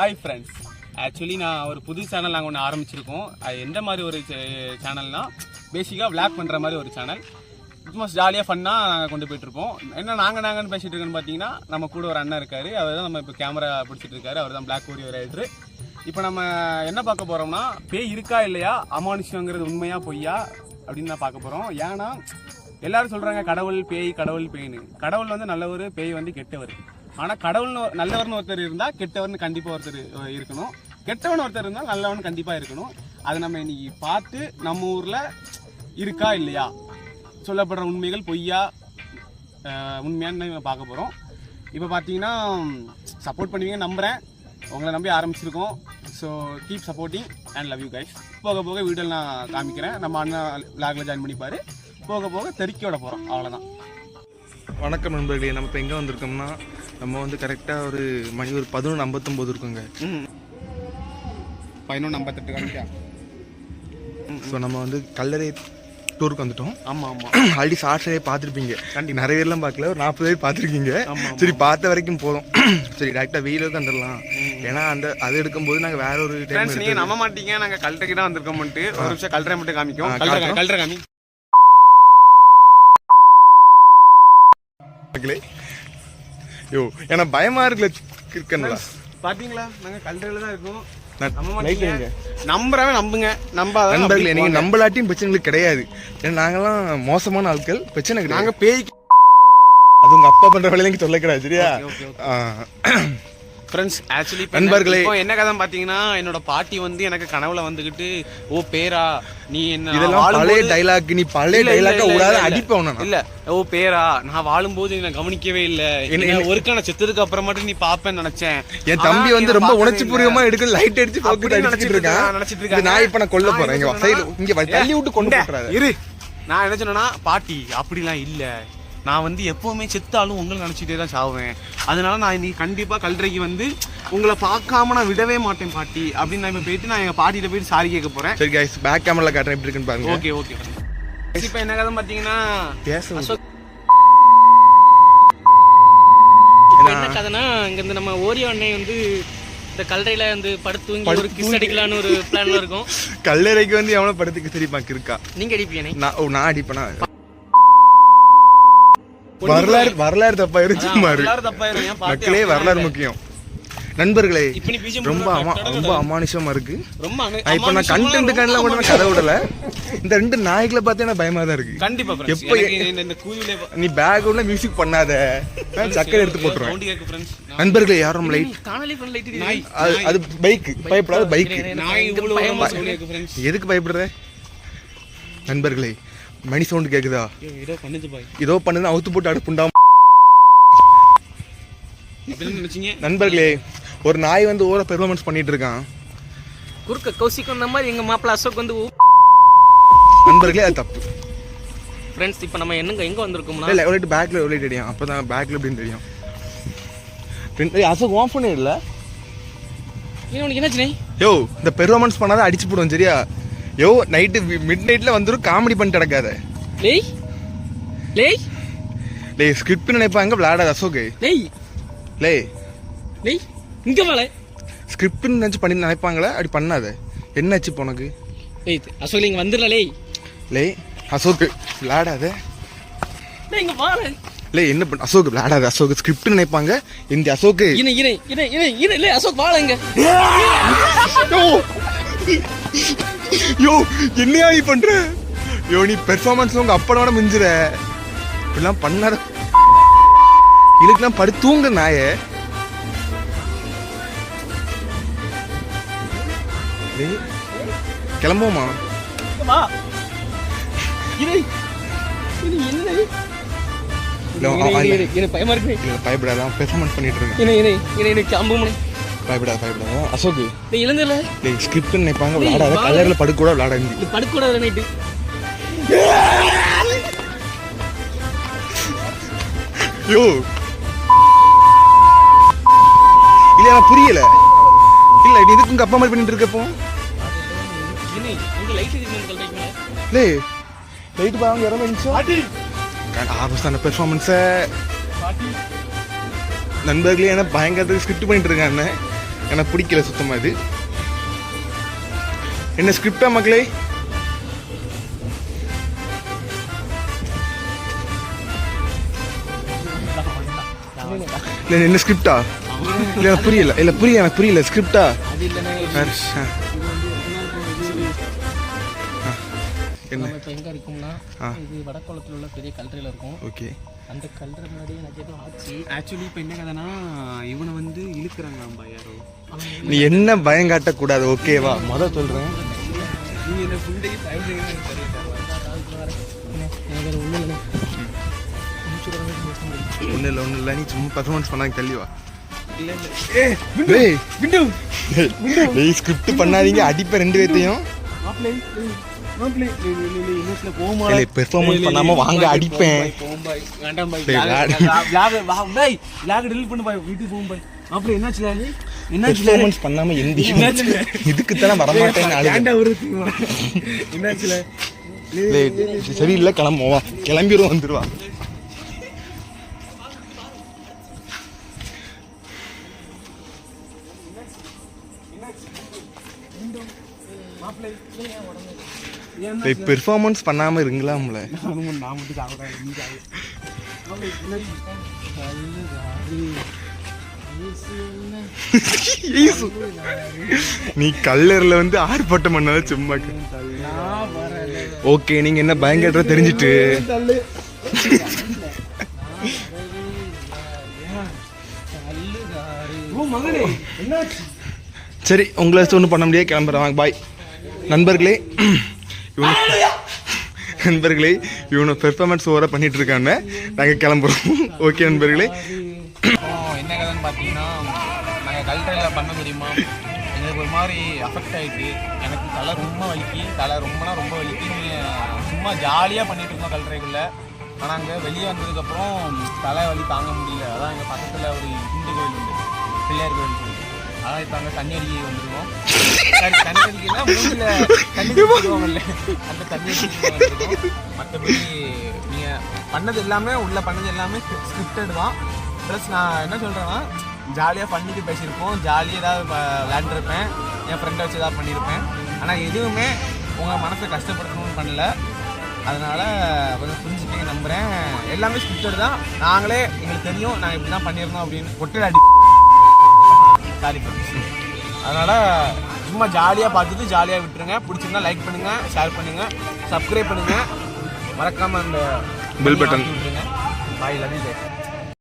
Hi friends actually நான் ஒரு புது சேனல் நாங்கள் ஒன்று ஆரம்பிச்சிருக்கோம். அது எந்த மாதிரி ஒரு சேனல்னா பேசிக்காக விளாக் பண்ணுற மாதிரி ஒரு சேனல் சும்மா ஜாலியாக ஃபன்னாக நாங்கள் கொண்டு போயிட்டுருப்போம். என்ன நாங்கள் நாங்கன்னு பேசிகிட்டு இருக்கோன்னு பார்த்தீங்கன்னா நம்ம கூட ஒரு அண்ணன் இருக்கார். அவர் தான் நம்ம இப்போ கேமரா பிடிச்சிட்டு இருக்காரு. அவர் தான் பிளாக் ஒரு ரைடரு இப்போ நம்ம என்ன பார்க்க போகிறோம்னா பேய் இருக்கா இல்லையா அமானுஷங்கிறது உண்மையாக பொய்யா அப்படின்னு தான் பார்க்க போகிறோம் ஏன்னா எல்லாரும் சொல்கிறாங்க கடவுள் பேய் கடவுள் பேய்னு கடவுள் வந்து நல்லவர் பேய் வந்து கெட்டவர். ஆனால் கடவுள்னு நல்லவர்னு ஒருத்தர் இருந்தால் கெட்டவர்னு கண்டிப்பாக ஒருத்தர் இருக்கணும். கெட்டவன் ஒருத்தர் இருந்தால் நல்லவன் கண்டிப்பாக இருக்கணும். அதை நம்ம இன்னைக்கு பார்த்து நம்ம ஊரில் இருக்கா இல்லையா? சொல்லப்படுற உண்மைகள் பொய்யா உண்மையான்னு நம்ம பார்க்க போகிறோம் இப்போ பார்த்தீங்கன்னா சப்போர்ட் பண்ணுவீங்க நம்புகிறேன் உங்களை நம்பி ஆரம்பிச்சிருக்கோம். So keep supporting and love you guys போக போக வீடியோவில் நான் காமிக்கிறேன். நம்ம அண்ணா லாகில் ஜாயின் பண்ணிப்பார். போக போக தெருக்கியோட போகிறோம் அவ்வளோதான் வணக்கம் நண்பர்களே நம்ம இப்போ எங்கே வந்திருக்கோம்னா நம்ம வந்து கரெக்டாக ஒரு மணி ஒரு பதினொன்று ஐம்பத்தொம்போது இருக்குங்க. பதினொன்று ஐம்பத்தெட்டு காமிக்கா ஸோ நம்ம வந்து கல்லறை டூருக்கு வந்துட்டோம். ஆமாம் ஆமாம் ஆல்ரெடி ஷார்ட்ஸே பார்த்துருப்பீங்க. நிறைய பேர்லாம் பார்க்கல ஒரு நாற்பது பேர் பார்த்துருக்கீங்க. சரி பார்த்த வரைக்கும் போதும். சரி டேரெக்டாக வெயிலுக்கு வந்துடலாம். ஏன்னா அந்த அது எடுக்கும்போது நாங்கள் வேற ஒரு டைம் நீங்கள் நம்ப மாட்டீங்க. நாங்கள் கல்ட்ரைக்கு தான் வந்திருக்கோம்ட்டு ஒரு நிமிஷம் கல்ட்ரை மட்டும் காமிக்கும். கல்ட்ரை. கல்ட்ரை காமி எடுக்கலே யோ ஏன்னா பயமா இருக்குல்ல இருக்கேன்ல. பாத்தீங்களா? நாங்க கல்ட்ரையில தான் இருக்கோம். நம்புறவன் நம்புங்க. நம்பாத நண்பர்களே நீங்க நம்பலாட்டியும் பிரச்சனைகள் கிடையாது. ஏன்னா நாங்கெல்லாம் மோசமான ஆட்கள் பிரச்சனை கிடையாது. நாங்க பேய்க்கு அது உங்க அப்பா பண்ற வேலையை நீங்க சொல்ல கிடையாது சரியா. ஃப்ரெண்ட்ஸ் ஆக்சுவலி நண்பர்களே. இப்போ என்ன கதை பாத்தீங்கன்னா என்னோட பாட்டி வந்து எனக்கு கனவுல வந்துகிட்டு ஓ பேரா நீ என்ன இதெல்லாம் பழைய டைலாக் நீ பழைய இல்ல, விடாத அடிப்பேன். இல்ல. ஓ பேரா நான் வாழும்போது என்ன கவனிக்கவே இல்ல. என்ன- ஒருக்கான செத்ததுக்கு அப்புறம் மட்டும் நீ பாப்பேன்னு நினைச்சேன். என் தம்பி வந்து ரொம்ப உணர்ச்சி. பூர்வமா எடுக்க லைட் அடிச்சு அப்படி போக்கு அடிச்சிட்டு நினைச்சிட்டு இருக்கான். இருக்கான், நினைச்சிட்டு இது இருக்காங்க. நான் இப்ப நான் கொல்ல போறேன். இங்க சைடு தள்ளி விட்டு கொண்டு இரு. நான் என்ன சொன்னேன்னா பாட்டி அப்படிலாம் இல்ல. நான் வந்து எப்பவுமே செத்தாலும் உங்களை நினைச்சிட்டே தான் சாவேன் அதனால நான் இன்னைக்கு கண்டிப்பா கல்றைக்கு வந்து உங்களை பார்க்காம நான் விடவே மாட்டேன் பாட்டி அப்படின்னு நான் இப்ப போயிட்டு நான் எங்க பாட்டியில போயிட்டு சாரி கேட்க போறேன். சரி கைஸ் பேக் கேமரால காட்டுறேன் எப்படி இருக்குன்னு பாருங்க. Okay okay. இப்ப என்ன கதை பாத்தீங்கன்னா பேச என்ன கதைனா இங்க இருந்து நம்ம ஓரியோ அண்ணன் வந்து இந்த கல்லறையில வந்து படுத்து ஒரு கிஸ் அடிக்கலாம்னு ஒரு பிளான்ல இருக்கும். கல்லறைக்கு வந்து எவனோ படத்துக்கு தெரியுமா இருக்கா நீங்க அடிப்பீங்க நான் நான் அடிப்பேனா? வரலாறு வரலாறு தப்பா இருந்துச்சு மக்களே வரலாறு. முக்கியம். நண்பர்களே ரொம்ப அமா ரொம்ப அமானுஷமா இருக்கு. ரொம்ப இப்ப நான் கண்டென்ட் கண்ணில் கூட. கதை விடல. இந்த ரெண்டு நாய்களை பார்த்தா எனக்கு பயமா தான் இருக்கு. கண்டிப்பா. எப்ப நீ பேக் உள்ள மியூசிக் பண்ணாத நான் சக்கரை எடுத்து போட்டுருவேன். நண்பர்களே யாரும் லைட் அது அது பைக் பயப்படாத பைக் எதுக்கு பயப்படுற? நண்பர்களே மணி சவுண்ட் கேக்குதா? ஏதோ பண்ணுது பாய். இதோ பண்ணுது அவுத்து போட்டு அடுப்புண்டா அப்படின்னு நண்பர்களே ஒரு நாய் வந்து ஓர பெர்ஃபார்மன்ஸ் பண்ணிட்டு இருக்கான். குறுக்க கௌசிக் வந்த மாதிரி எங்க மாப்பிள்ள அசோக் வந்து நண்பர்களே அது தப்பு. ஃப்ரெண்ட்ஸ் இப்போ நம்ம என்னங்க எங்க வந்திருக்கோம்னா? இல்ல ஒரு பேக்ல ஒரு தெரியும். அப்பதான் பேக்ல எப்படின்னு தெரியும். ரெண்டு- ஏய், அசோக் ஓன் பண்ணே இல்ல? ஏன் உனக்கு என்னாச்சு யோ இந்த பெர்ஃபார்மன்ஸ் பண்ணாத அடிச்சு போடுவோம் சரியா? யோ நைட்டு மிட் நைட்ல வந்துரும் காமெடி பண்ணிட்டு கிடக்காத லேய் லேய். லே ஸ்கிரிப்ட் நினைப்பாங்க விளையாடாத அசோக். லேய். லே லேய் இங்க வாழ ஸ்கிரிப்ட் நினைச்சு பண்ணி நினைப்பாங்களே அப்படி பண்ணாத. என்னாச்சு இப்போ உனக்கு? லேய் அசோக் இங்க வந்துடல லேய். லே அசோக் விளையாடாத. லேய் இங்க வாழ லே என்ன பண்ண அசோக் விளையாடாத அசோக். ஸ்கிரிப்ட் நினைப்பாங்க இந்த அசோக். இனை இனை இனை இனை இனை லே அசோக் வாழ இங்க. யோ என்னையா நீ பண்ற? யோ நீ பெர்ஃபார்மன்ஸ் உங்க அப்பனோட மிஞ்சுற. இப்படிலாம் பண்ணாத. இதுக்கெல்லாம் படு தூங்க நாயே. கிளம்புவோமா? பயமா இருக்கு. இல்ல பயப்படாத பெர்ஃபார்மன்ஸ் பண்ணிட்டு இருக்கேன். பயப்படாத பயப்படாத. அசோக் டேய் இழந்துல டேய் ஸ்கிரிப்ட் நினைப்பாங்க. டேய், விளையாடாத. கலர்ல படுக்க கூட விளையாடாது இது படுக்கூடாது நைட்டு யோ. இல்ல எனக்கு புரியல. இல்ல நீ இதுக்கு உங்க அப்பா மாதிரி பண்ணிட்டு இருக்கப்போ உங்க லைட் பாங்க இறங்க பெர்ஃபார்மன்ஸ நண்பர்களே என்ன பயங்கரத்துக்கு ஸ்கிரிப்ட் பண்ணிட்டு இருக்காங்க எனக்கு பிடிக்கல சுத்தமா இது. என்ன ஸ்கிரிப்டா மக்களே? இல்ல என்ன ஸ்கிரிப்டா இல்ல புரியல. இல்ல புரியல எனக்கு புரியல. ஸ்கிரிப்டா என்ன? இப்போ எங்கே இருக்கோம்னா. இது வடக்குளத்தில் உள்ள பெரிய கல்றையில் இருக்கும். ஓகே. அந்த கல்றை முன்னாடி எனக்கு எதுவும் ஆச்சு ஆக்சுவலி இப்போ என்ன கதைனா இவனை வந்து இழுக்கிறாங்களாம்பா யாரோ. நீ என்ன பயம் காட்டக்கூடாது ஓகேவா முத சொல்றேன். நீங்கள் இந்த ஃபுல் டே டைம் எனக்கு அது ஒன்றும் இல்லை ஒன்றும் இல்லை ஒன்றும் இல்லை நீ சும்மா பர்ஃபார்மன்ஸ் பண்ணாங்க தள்ளி வா. இல்லை இல்லை. டேய் டேய் ஸ்கிரிப்ட் பண்ணாதீங்க அடிப்பேன் ரெண்டு பேர்த்தையும். பெர்ஃபார்மன்ஸ் பண்ணாம வாங்க அடிப்பேன். வேண்டாம் பாய். பாய் விளாக் டெலிட் பண்ணு பாய். வீட்டுக்கு போகும் பாய். மாப்பிள்ளை என்னாச்சு லாலி என்னாச்சு பெர்ஃபார்மன்ஸ் பண்ணாம எந்தி இதுக்கு தானே வரமாட்டேன்னு அழுது ஏன்டா ஒரு என்னாச்சுல சரி இல்லை கிளம்புவா கிளம்பிடுவோம் வந்துருவா. பெர்ஃபார்மன்ஸ் பண்ணாம இருங்களாம்ல நான் மட்டும் சாப்பிடாது நீ சாப்பிடு கல்லர்ல வந்து ஆர்ப்பாட்டம் பண்ணாத சும்மா ஓகே நீங்க என்ன பயங்கர தெரிஞ்சிட்டு. என்னாச்சு? சரி உங்களை ஒன்றும் பண்ண முடியாது. கிளம்புறேன். வாங்க பாய் நண்பர்களே இவனு நண்பர்களே இவனை பெர்ஃபார்மன்ஸ் ஓவராக பண்ணிட்டு இருக்காங்க. நாங்கள் கிளம்புறோம். ஓகே நண்பர்களே. என்ன கதைன்னு பார்த்தீங்கன்னா நாங்கள் கல்ட்ரையில் பண்ண முடியுமா எங்களுக்கு ஒரு மாதிரி அஃபெக்ட் ஆகிட்டு எனக்கு தலை ரொம்ப வலிக்கு. தலை ரொம்பனா ரொம்ப வலிக்கு. நீங்கள் சும்மா ஜாலியாக பண்ணிட்டு இருந்தோம் கல்ட்ரைக்குள்ளே ஆனால் அங்கே வெளியே வந்ததுக்கப்புறம் தலை வலி தாங்க முடியல. அதான் எங்கள் பக்கத்தில் ஒரு இந்து கோயில் உண்டு. பிள்ளையார் கோயில் இருக்கு. அதான் இப்போ அங்கே தண்ணி அடிக்க சரி, தண்ணி அடிக்கலாம் மூஞ்சில தண்ணி அந்த தண்ணி அடிக்க மற்றபடி நீங்கள் பண்ணது எல்லாமே உள்ள பண்ணது எல்லாமே ஸ்கிரிப்டட் தான். ப்ளஸ் நான் என்ன சொல்கிறேன்னா ஜாலியாக பண்ணிட்டு பேசியிருப்போம். ஜாலியாக ஏதாவது விளையாண்டுருப்பேன். என் ஃப்ரெண்டை வச்சு ஏதாவது பண்ணியிருப்பேன். ஆனால் எதுவுமே உங்கள் மனசை கஷ்டப்படுத்தணும்னு பண்ணல. அதனால் கொஞ்சம் புரிஞ்சுப்பீங்க நம்புகிறேன் எல்லாமே ஸ்கிரிப்டட் தான். நாங்களே எங்களுக்கு தெரியும் நாங்கள் இப்படி தான் பண்ணியிருந்தோம் அப்படின்னு. ஒட்டல் அடி சாரி அதனால் சும்மா ஜாலியாக பார்த்துட்டு ஜாலியாக விட்டுருங்க. பிடிச்சிருந்தா லைக் பண்ணுங்கள் ஷேர் பண்ணுங்கள் சப்ஸ்கிரைப் பண்ணுங்கள் மறக்காமல் அந்த button. விட்டுருங்க. பாய் லவ் யூ